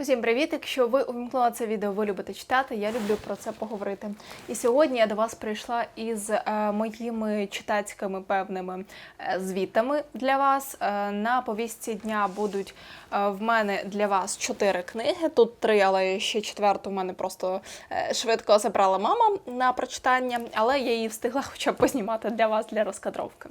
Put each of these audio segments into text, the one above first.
Усім привіт! Якщо ви увімкнули це відео, ви любите читати, я люблю про це поговорити. І сьогодні я до вас прийшла із е, моїми читацькими певними е, звітами для вас. Е, на повістці дня будуть в мене для вас чотири книги. Тут три, але ще четверту в мене просто швидко забрала мама на прочитання, але я її встигла хоча б познімати для вас для розкадровки.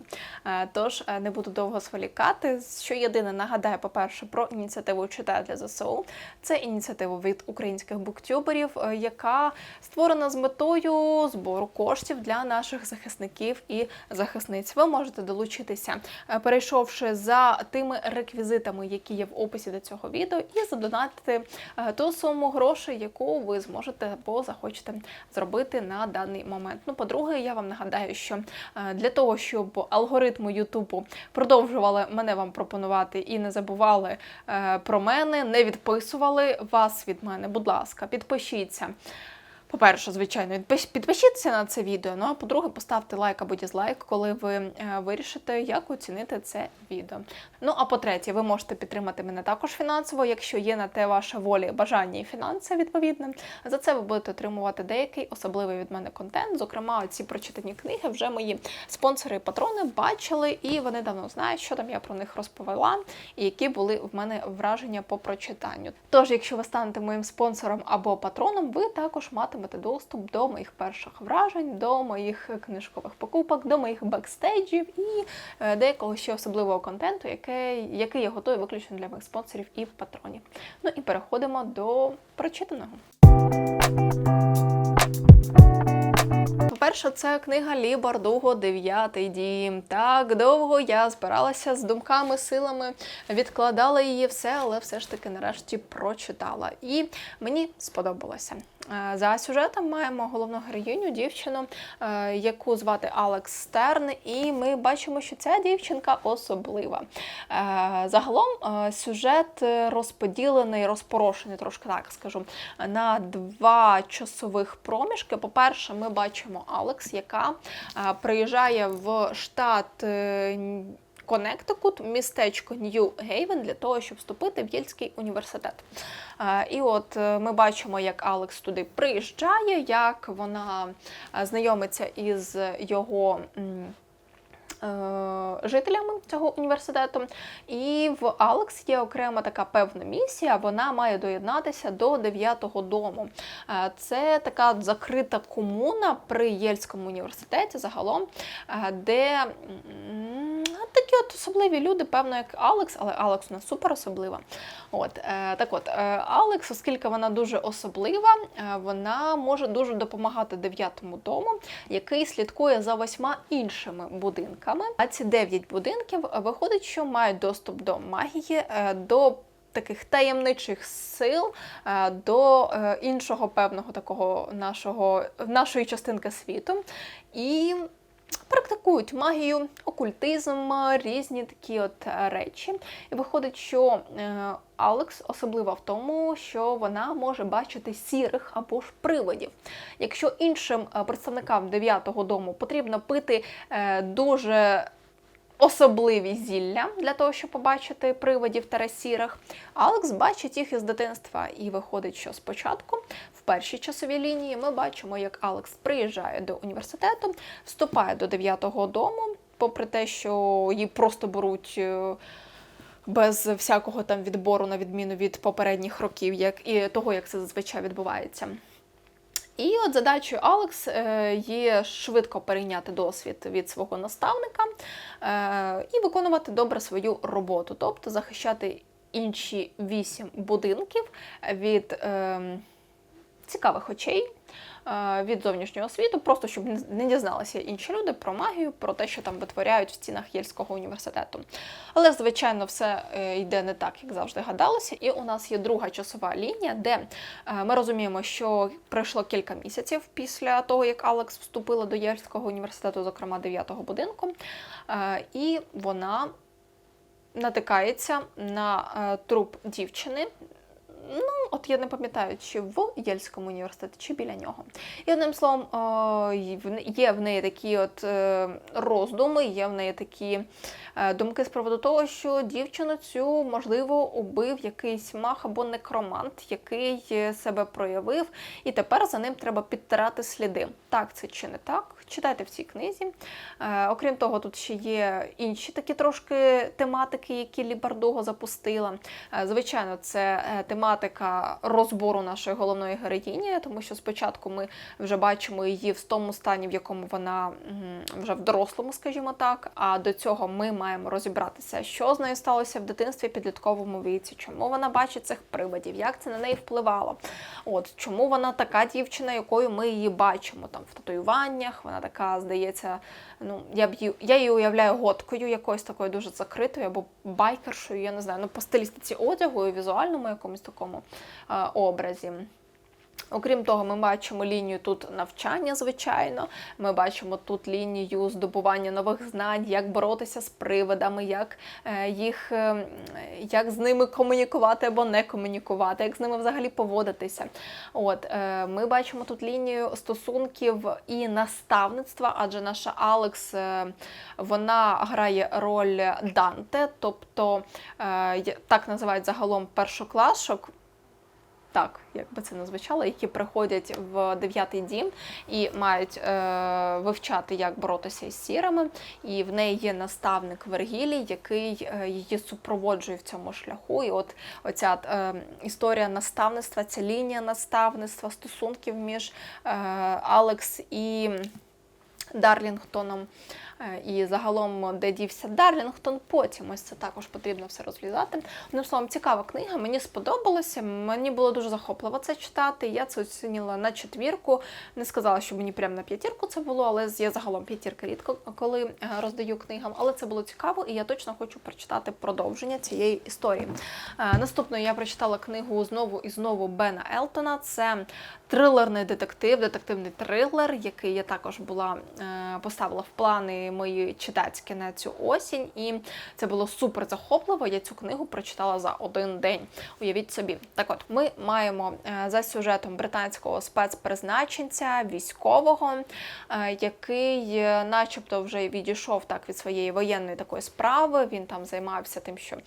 Тож не буду довго зволікати. Що єдине нагадаю, по-перше, про ініціативу «Читаю для ЗСУ. Це ініціатива від українських буктюберів, е, яка створена з метою збору коштів для наших захисників і захисниць. Ви можете долучитися, е, перейшовши за тими реквізитами, які є в описі до цього відео, і задонатити е, ту суму грошей, яку ви зможете або захочете зробити на даний момент. Ну, по-друге, я вам нагадаю, що для того, щоб алгоритми Ютубу продовжували мене вам пропонувати і не забували про мене, не відписували вас від мене. Будь ласка, підпишіться. По-перше, звичайно, підпишіться на це відео. Ну а по-друге, поставте лайк або дізлайк, коли ви е, вирішите, як оцінити це відео. Ну а по-третє, ви можете підтримати мене також фінансово, якщо є на те ваша воля, бажання і фінанси відповідне. За це ви будете отримувати деякий особливий від мене контент. Зокрема, ці прочитані книги вже мої спонсори і патрони бачили, і вони давно знають, що там я про них розповіла, і які були в мене враження по прочитанню. Тож, якщо ви станете моїм спонсором або патроном, ви також матимете доступ до моїх перших вражень, до моїх книжкових покупок, до моїх бекстейджів і е, деякого ще особливого контенту, який, який я готую виключно для моїх спонсорів і патронів. Ну і переходимо до прочитаного. По-перше, це книга Лі Бардуго Дев'ятий дім. Так довго я збиралася з думками, силами, відкладала її все, але все ж таки нарешті прочитала. І мені сподобалося. Е, За сюжетом маємо головну героїню, дівчину, е, яку звати Алекс Стерн, і ми бачимо, що ця дівчинка особлива. Е, Загалом сюжет розподілений, розпорошений, трошки так скажу, на два часових проміжки. По-перше, ми бачимо Алекс, яка приїжджає в штат. Коннектикут, містечко Нью-Гейвен для того, щоб вступити в Єльський університет. І от е, ми бачимо, як Алекс туди приїжджає, як вона е, знайомиться із його. е, Жителями цього університету, і в Алекс є окрема така певна місія. Вона має доєднатися до дев'ятого дому. Це така закрита комуна при Єльському університеті загалом, де такі от особливі люди, певно, як Алекс, але Алекс у нас супер особлива. От е, так от е, Алекс, оскільки вона дуже особлива, е, вона може дуже допомагати дев'ятому дому, який слідкує за восьма іншими будинками. А ці дев'ять будинків е, виходить, що мають доступ до магії, е, до таких таємничих сил, е, до е, іншого певного такого нашого нашої частинки світу. І практикують магію, окультизм, різні такі от е, речі. І виходить, що е, Алекс особлива в тому, що вона може бачити сірих або ж привидів. Якщо іншим е, представникам дев'ятого дому потрібно пити е, дуже особливі зілля для того, щоб побачити привидів та сірих, Алекс бачить їх із дитинства. І виходить, що спочатку, в першій часовій лінії, ми бачимо, як Алекс приїжджає до університету, вступає до дев'ятого дому, попри те, що її просто беруть. е, Без всякого там відбору, на відміну від попередніх років, як і того, як це зазвичай відбувається. І от задачею Алекс е, є швидко перейняти досвід від свого наставника е, і виконувати добре свою роботу, тобто захищати інші вісім будинків від е, цікавих очей. Е, Від зовнішнього світу, просто щоб не- дізналися інші люди про магію, про те, що там витворяють в стінах Єльського університету. Але, звичайно, все е, йде не так, як завжди гадалося. І у нас є друга часова лінія, де е, ми розуміємо, що пройшло кілька місяців після того, як Алекс вступила до Єльського університету, зокрема 9-го будинку, і вона натикається на труп дівчини. Ну, от я не пам'ятаю, чи в Єльському університеті, чи біля нього. І одним словом, е, є в неї такі от е, роздуми, є в неї такі е, думки з приводу того, що дівчину цю, можливо, убив якийсь мах або некромант, який себе проявив, і тепер за ним треба підтирати сліди. Так, це чи не так? Читайте в цій книзі. Е, окрім того, тут ще є інші такі трошки тематики, які Лі Бардого запустила. Е, звичайно, це е, тематика розбору нашої головної героїні, тому що спочатку ми вже бачимо її в тому стані, в якому вона вже в дорослому, скажімо так. А до цього ми маємо розібратися, що з нею сталося в дитинстві, підлітковому віці, чому вона бачить цих привидів, як це на неї впливало. От чому вона така дівчина, якою ми її бачимо там в татуюваннях. Вона така, здається, ну я б її, я її уявляю готкою, якоюсь такою дуже закритою або байкершою. Я не знаю, ну по стилістиці одягу і візуальному якомусь такому е, образі. Окрім того, ми бачимо лінію тут навчання, звичайно. Ми бачимо тут лінію здобування нових знань, як боротися з привидами, як е, їх е, як з ними комунікувати або не комунікувати, як з ними взагалі поводитися. От е, ми бачимо тут лінію стосунків і наставництва, адже наша Алекс вона грає роль Данте, тобто так називають загалом першоклашок так, як би це не звучало, які приходять в дев'ятий дім і мають е, вивчати, як боротися із сірами. І в неї є наставник Вергілій, який е, її супроводжує в цьому шляху. І от оця е, історія наставництва, ця лінія наставництва, стосунків між е, Алекс і Дарлінгтоном. Е, І загалом, де дівся Дарлінгтон, потім ось це також потрібно все розглядати. Одним словом, цікава книга, мені сподобалося. Мені було дуже захопливо це читати. Я це оцінила на четвірку. Не сказала, що мені прямо на п'ятірку це було, але я загалом п'ятірка рідко коли е, роздаю книгам. Але це було цікаво, і я точно хочу прочитати продовження цієї історії. Е, Наступною я прочитала книгу знову і знову Бена Елтона. Це трилерний детектив, детективний трилер, який я також була поставила в плани мої читацькі на цю осінь. І це було супер захопливо. Я цю книгу прочитала за один день. Уявіть собі. Так от, ми маємо е, за сюжетом британського спецпризначенця, військового, е, який, е, начебто, вже відійшов так від своєї воєнної такої справи. Він там займався тим, що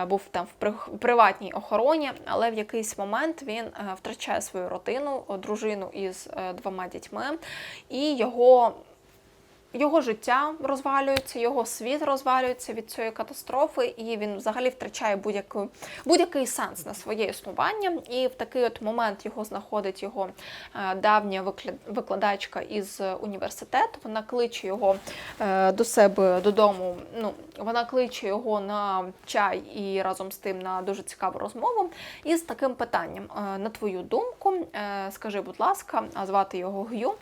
е, був там в приватній охороні, але в якийсь момент він е, втрачає свою родину, дружину із е, двома дітьми, і його його життя розвалюється, його світ розвалюється від цієї катастрофи, і він взагалі втрачає будь-який, будь-який сенс на своє існування. І в такий от момент його знаходить його е, давня викладачка із університету. Вона кличе його е, до себе додому. Ну, вона кличе його на чай і разом з тим на дуже цікаву розмову. І з таким питанням: Е, на твою думку, скажи, будь ласка, а звати його Гю.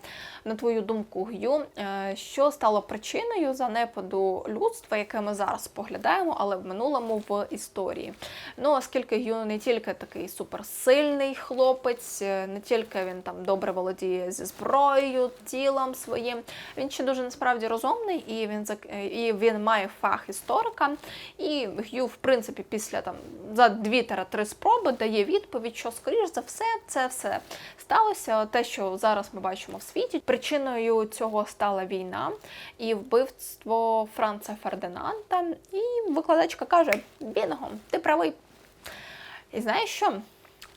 На твою думку, Гю, е, що стало причиною занепаду людства, яке ми зараз споглядаємо, але в минулому в історії. Ну, оскільки Гю не тільки такий суперсильний хлопець, е, не тільки він там добре володіє зі зброєю, тілом своїм, він ще дуже насправді розумний, і він е, і він має фах історика. І Гю, в принципі, після там за 2-3 спроби дає відповідь, що скоріш за все це все сталося. Те, що зараз ми бачимо в світі. Причиною цього стала війна і вбивство Франца Фердинанда. І викладачка каже: Бінго, ти правий. І знаєш що?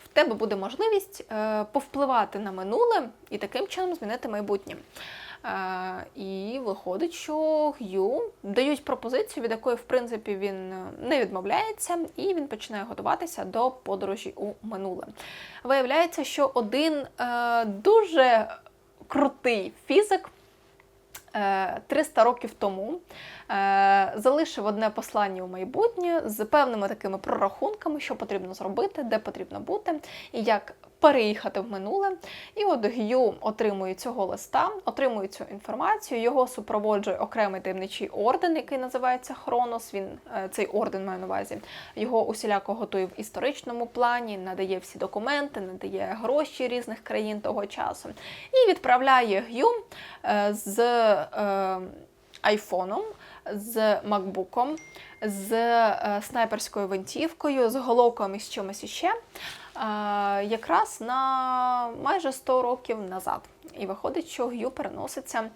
В тебе буде можливість е, повпливати на минуле і таким чином змінити майбутнє. Е, і виходить, що Г'ю дають пропозицію, від якої, в принципі, він не відмовляється, і він починає готуватися до подорожі у минуле. Виявляється, що один е, дуже крутий фізик. Е, 300 років тому е, залишив одне послання у майбутнє з певними такими прорахунками, що потрібно зробити, де потрібно бути, і як переїхати в минуле. І от Г'ю отримує цього листа, отримує цю інформацію. Його супроводжує окремий таємничий орден, який називається Хронос. Він е, цей орден має на увазі. Його усіляко готує в історичному плані, надає всі документи, надає гроші різних країн того часу. І відправляє Г'ю е, з е, айфоном, з макбуком, з снайперською винтівкою, з головком і з чимось іще якраз на майже 100 років назад. І виходить, що Гю переноситься.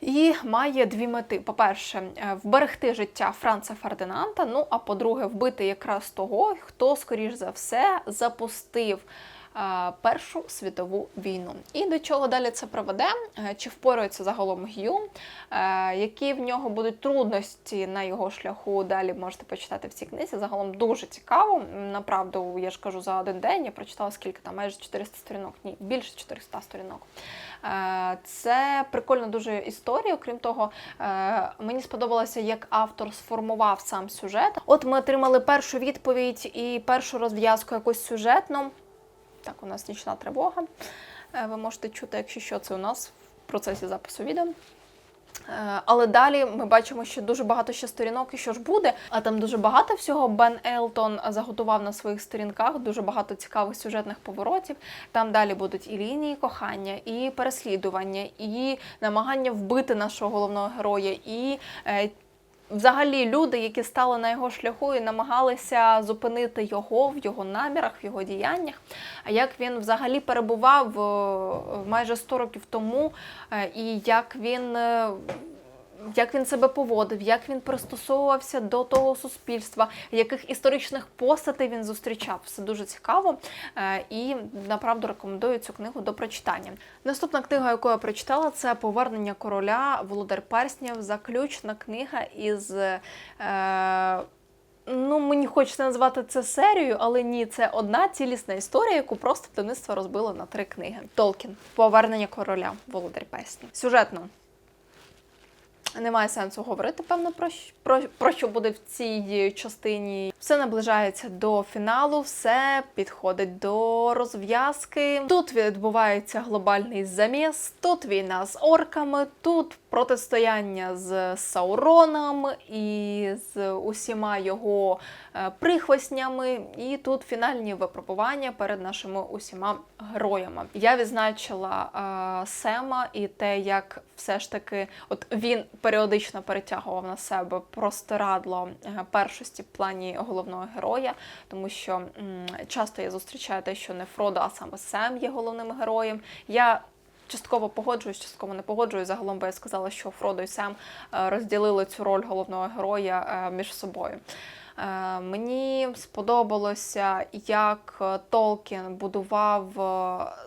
І має дві мети: по-перше, е, вберегти життя Франца Фердинанда. Ну а по-друге, вбити якраз того, хто, скоріш за все, запустив Першу світову війну. І до чого далі це приведе? Е, Чи впорається загалом Гю? Е, Які в нього будуть трудності на його шляху? Далі можете почитати в цій книзі. Загалом дуже цікаво. Направду, я ж кажу, за один день я прочитала скільки там, майже 400 сторінок. Ні, більше 400 сторінок. Е, Це прикольна дуже історія. Окрім того, е, мені сподобалося, як автор сформував сам сюжет. От ми отримали першу відповідь і першу розв'язку якусь сюжетну. Так, у нас нічна тривога. Е, Ви можете чути, якщо що, це у нас в процесі запису відео. Е, Але далі ми бачимо, що дуже багато ще сторінок, і що ж буде. А там дуже багато всього. Бен Елтон заготував на своїх сторінках дуже багато цікавих сюжетних поворотів. Там далі будуть і лінії кохання, і переслідування, і намагання вбити нашого головного героя, і е, взагалі люди, які стали на його шляху і намагалися зупинити його в його намірах, в його діяннях. А як він взагалі перебував е, майже 100 років тому, е, і як він. Як він себе поводив, як він пристосовувався до того суспільства, яких історичних постатей він зустрічав. Все дуже цікаво е, і направду рекомендую цю книгу до прочитання. Наступна книга, яку я прочитала, це Повернення короля Володар Перснів. Заключна книга із. Е, Ну, мені хочеться назвати це серією, але ні, це одна цілісна історія, яку просто видавництво розбило на три книги. Толкін Повернення короля Володар Перснів. Сюжетно немає сенсу говорити, певно, про, про, про що буде в цій частині. Все наближається до фіналу, все підходить до розв'язки. Тут відбувається глобальний заміс, тут війна з орками, тут протистояння з Сауроном і з усіма його е, прихвостнями. І тут фінальні випробування перед нашими усіма героями. Я відзначила е, Сема і те, як все ж таки, от він періодично перетягував на себе простирадло е, першості в плані головного героя, тому що м, часто я зустрічаю те, що не Фродо, а саме Сем є головним героєм. Я частково погоджуюсь, частково не погоджуюсь. Загалом би я сказала, що Фродо і Сем е, розділили цю роль головного героя е, між собою. Е, Мені сподобалося, як Толкін будував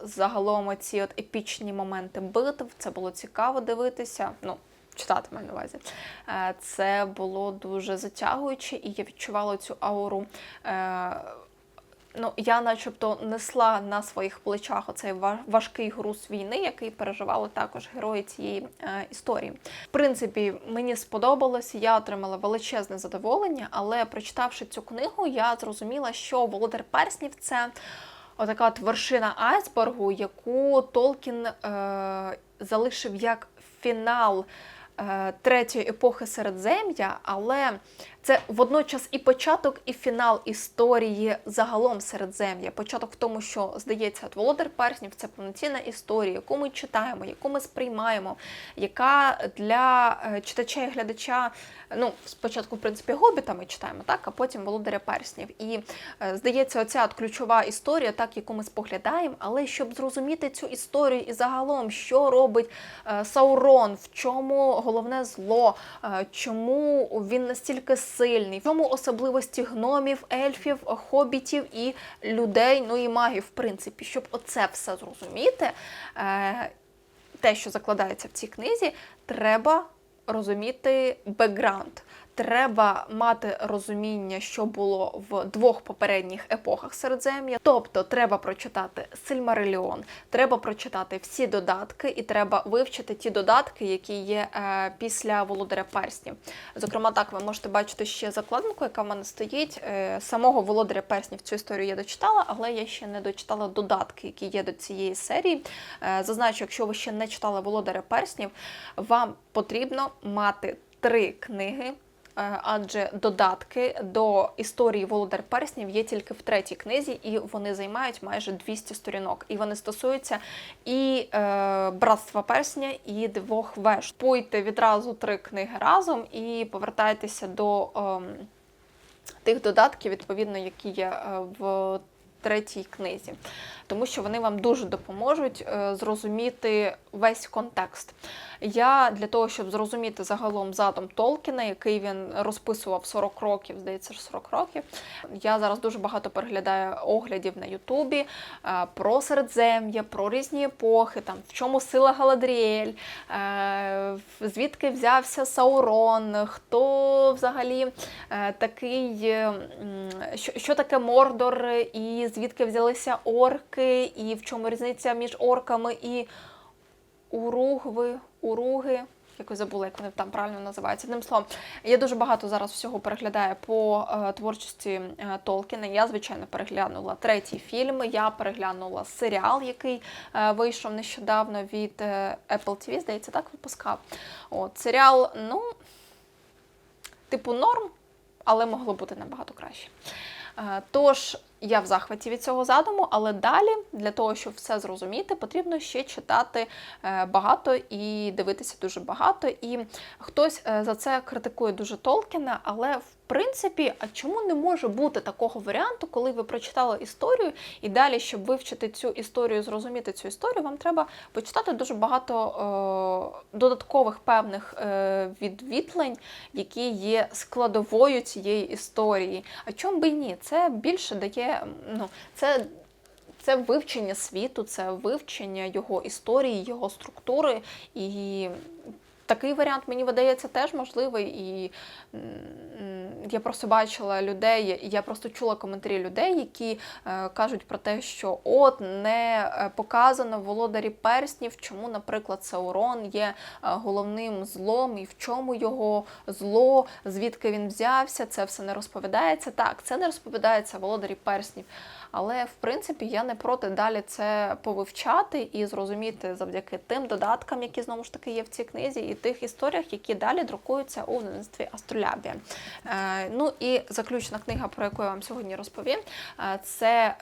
загалом ці от епічні моменти битв. Це було цікаво дивитися. Ну, читати маю на увазі. Е, Це було дуже затягуюче, і я відчувала цю ауру. е, Ну, я, начебто, несла на своїх плечах оцей важкий груз війни, який переживали також герої цієї е, історії. В принципі, мені сподобалось, я отримала величезне задоволення, але прочитавши цю книгу, я зрозуміла, що Володар Перснів це отака от вершина айсбергу, яку Толкін е, залишив як фінал. Е, Третьої епохи Середзем'я, але це водночас і початок, і фінал історії загалом Середзем'я. Початок в тому, що здається, Володар Перснів це повноцінна історія, яку ми читаємо, яку ми сприймаємо, яка для е, читача і глядача, ну спочатку, в принципі, гобіта ми читаємо, так, а потім Володаря Перснів. І е, здається, оця от ключова історія, так яку ми споглядаємо, але щоб зрозуміти цю історію і загалом, що робить е, Саурон, в чому головне зло, чому він настільки сильний, в цьому особливості гномів, ельфів, хобітів і людей, ну і магів, в принципі, щоб оце все зрозуміти, е, те, що закладається в цій книзі, треба розуміти бекграунд. Треба мати розуміння, що було в двох попередніх епохах Середзем'я. Тобто треба прочитати Сильмариліон, треба прочитати всі додатки, і треба вивчити ті додатки, які є е, після Володаря Перснів. Зокрема, так ви можете бачити ще закладинку, яка в мене стоїть. Е, самого Володаря Перснів цю історію я дочитала, але я ще не дочитала додатки, які є до цієї серії. Е, зазначу, якщо ви ще не читали Володаря Перснів, вам потрібно мати три книги. Е, Адже додатки до історії Володар Перснів є тільки в третій книзі, і вони займають майже 200 сторінок. І вони стосуються і е, братства персня, і двох веж. Пуйте відразу три книги разом і повертайтеся до ем, тих додатків, відповідно, які є е, в третій книзі, тому що вони вам дуже допоможуть е, зрозуміти весь контекст. Я для того, щоб зрозуміти загалом задум Толкіна, який він розписував 40 років, здається, 40 років. Я зараз дуже багато переглядаю оглядів на Ютубі е, про середзем'я, про різні епохи, там в чому сила Галадріель, е, звідки взявся Саурон, хто взагалі такий, що таке Мордор, і звідки взялися орки, і в чому різниця між орками і уругви, уруги. Якось забула, як вони там правильно називаються. Одним словом, я дуже багато зараз всього переглядаю по е, творчості е, Толкіна. Я, звичайно, переглянула третій фільм. Я переглянула серіал, який е, вийшов нещодавно від е, Apple TV, здається, так випускав. От серіал, ну, типу, норм, але могло бути набагато краще. Е, Тож я в захваті від цього задуму, але далі для того, щоб все зрозуміти, потрібно ще читати е, багато і дивитися дуже багато. І хтось е, за це критикує дуже Толкіна, але в принципі, а чому не може бути такого варіанту, коли ви прочитали історію, і далі, щоб вивчити цю історію, зрозуміти цю історію, вам треба почитати дуже багато е, додаткових певних е, відвітлень, які є складовою цієї історії. А чому би ні? Це більше дає, ну, це. Це вивчення світу, це вивчення його історії, його структури. І такий варіант мені видається теж можливий. І я просто бачила людей, я просто чула коментарі людей, які е, кажуть про те, що от не е, показано в володарі перснів, чому, наприклад, Саурон є е, головним злом, і в чому його зло, звідки він взявся, це все не розповідається. Так, це не розповідається володарі перснів. Але в принципі я не проти далі це повивчати і зрозуміти завдяки тим додаткам, які знову ж таки є в цій книзі, і тих історіях, які далі друкуються у видавництві Астролябія. Е, ну і заключна книга, про яку я вам сьогодні розповім, е, це.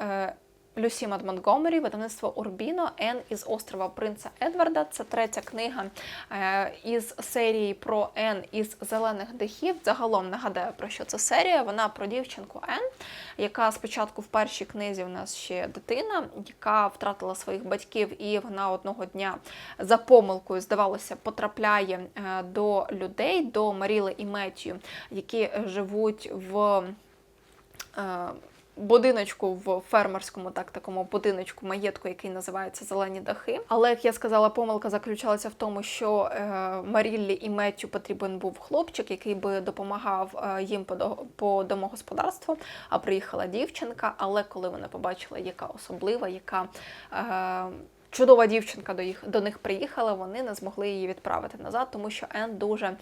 Е, Люсі Мад Монтгомері, видавництво Урбіно, Ен із острова Принца Едварда. Це третя книга е, із серії про Ен із зелених дахів. Загалом нагадаю про що це серія. Вона про дівчинку Ен, яка спочатку в першій книзі у нас ще дитина, яка втратила своїх батьків, і вона одного дня за помилкою, здавалося, потрапляє е, до людей, до Маріли і Меттію, які живуть в. Будиночку в фермерському, так такому будиночку маєтку, який називається Зелені дахи. Але як я сказала, помилка заключалася в тому, що е, Маріллі і Меттю потрібен був хлопчик, який би допомагав е, їм по, до- по домогосподарству. А приїхала дівчинка. Але коли вони побачили, яка особлива, яка е, Чудова дівчинка до їх до них приїхала, вони не змогли її відправити назад, тому що Ен дуже,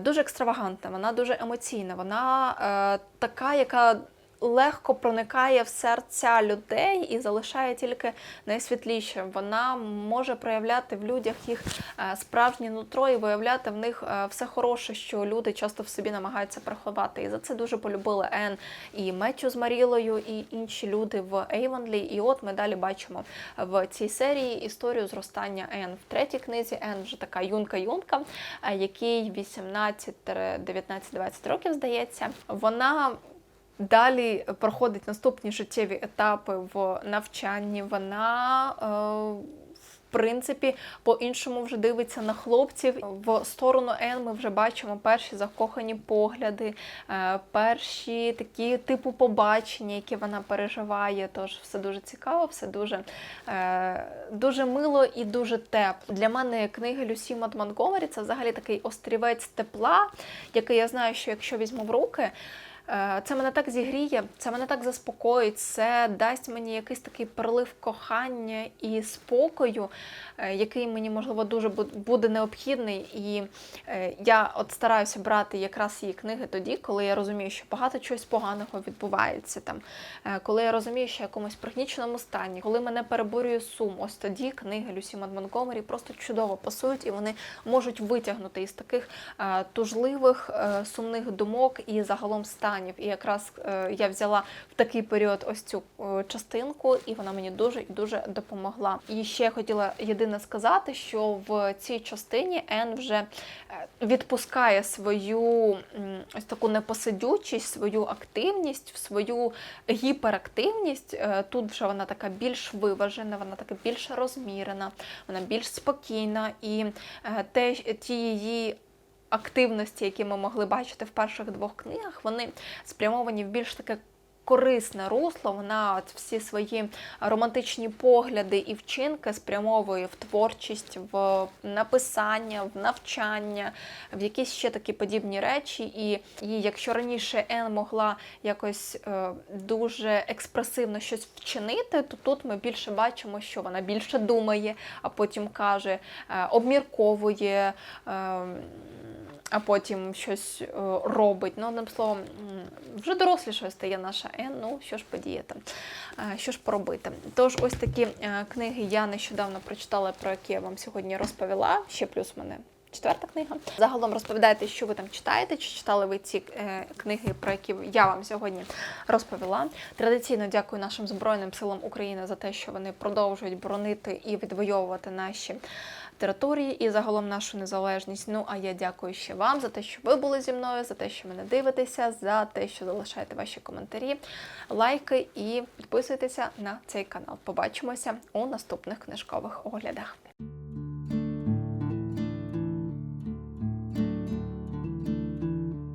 дуже екстравагантна, вона дуже емоційна, вона е, така, яка легко проникає в серця людей і залишає тільки найсвітліше. Вона може проявляти в людях їх е, справжнє нутро і виявляти в них е, все хороше, що люди часто в собі намагаються приховати. І за це дуже полюбили Ен і Меттю з Марілою, і інші люди в Ейвонлі. І от ми далі бачимо в цій серії історію зростання Ен. В третій книзі Ен вже така юнка-юнка, е, якій 18, 19, 20 років здається. Вона Далі проходить наступні життєві етапи в навчанні. Вона, е, в принципі, по-іншому вже дивиться на хлопців. В сторону Ен ми вже бачимо перші закохані погляди, е, перші такі типу побачення, які вона переживає. Тож все дуже цікаво, все дуже, е, дуже мило і дуже тепло. Для мене книга Люсі Мад Монтгомері це взагалі такий острівець тепла, який я знаю, що якщо візьму в руки. Е, Це мене так зігріє, це мене так заспокоїть, це дасть мені якийсь такий прилив кохання і спокою, е, який мені, можливо, дуже буде необхідний. І е, я от стараюся брати якраз її книги тоді, коли я розумію, що багато чогось поганого відбувається там, коли я розумію, що я в якомусь пригніченому стані, коли мене переборює сум, ось тоді книги Люсі Монтгомері просто чудово пасують і вони можуть витягнути із таких тужливих, сумних думок і загалом станів. Станів. І якраз е, я взяла в такий період ось цю е, частинку, і вона мені дуже і дуже допомогла. І ще я хотіла єдине сказати, що в цій частині Ен вже е, відпускає свою ось таку непосидючість, свою активність, свою гіперактивність. Тут вже вона така більш виважена, вона така більш розмірена, вона більш спокійна, і те, ті її активності, які ми могли бачити в перших двох книгах, вони спрямовані в більш таке. Корисне русло, вона от всі свої романтичні погляди і вчинки спрямовує в творчість, в написання, в навчання, в якісь ще такі подібні речі. І, і якщо раніше Ен могла якось е, дуже експресивно щось вчинити, то тут ми більше бачимо, що вона більше думає, а потім каже, е, обмірковує. Е, а потім щось е, робить. Ну, одним словом, вже дорослішою стає наша Ен, ну що ж подіяти, Е, що ж поробити. Тож, ось такі е, книги я нещодавно прочитала, про які я вам сьогодні розповіла. Ще плюс мене. Четверта книга. Загалом розповідайте, що ви там читаєте, чи читали ви ці е, книги, про які я вам сьогодні розповіла. Традиційно дякую нашим Збройним силам України за те, що вони продовжують боронити і відвоювати наші території і загалом нашу незалежність. Ну а я дякую ще вам за те, що ви були зі мною, за те, що мене дивитеся, за те, що залишаєте ваші коментарі, лайки і підписуйтеся на цей канал. Побачимося у наступних книжкових оглядах.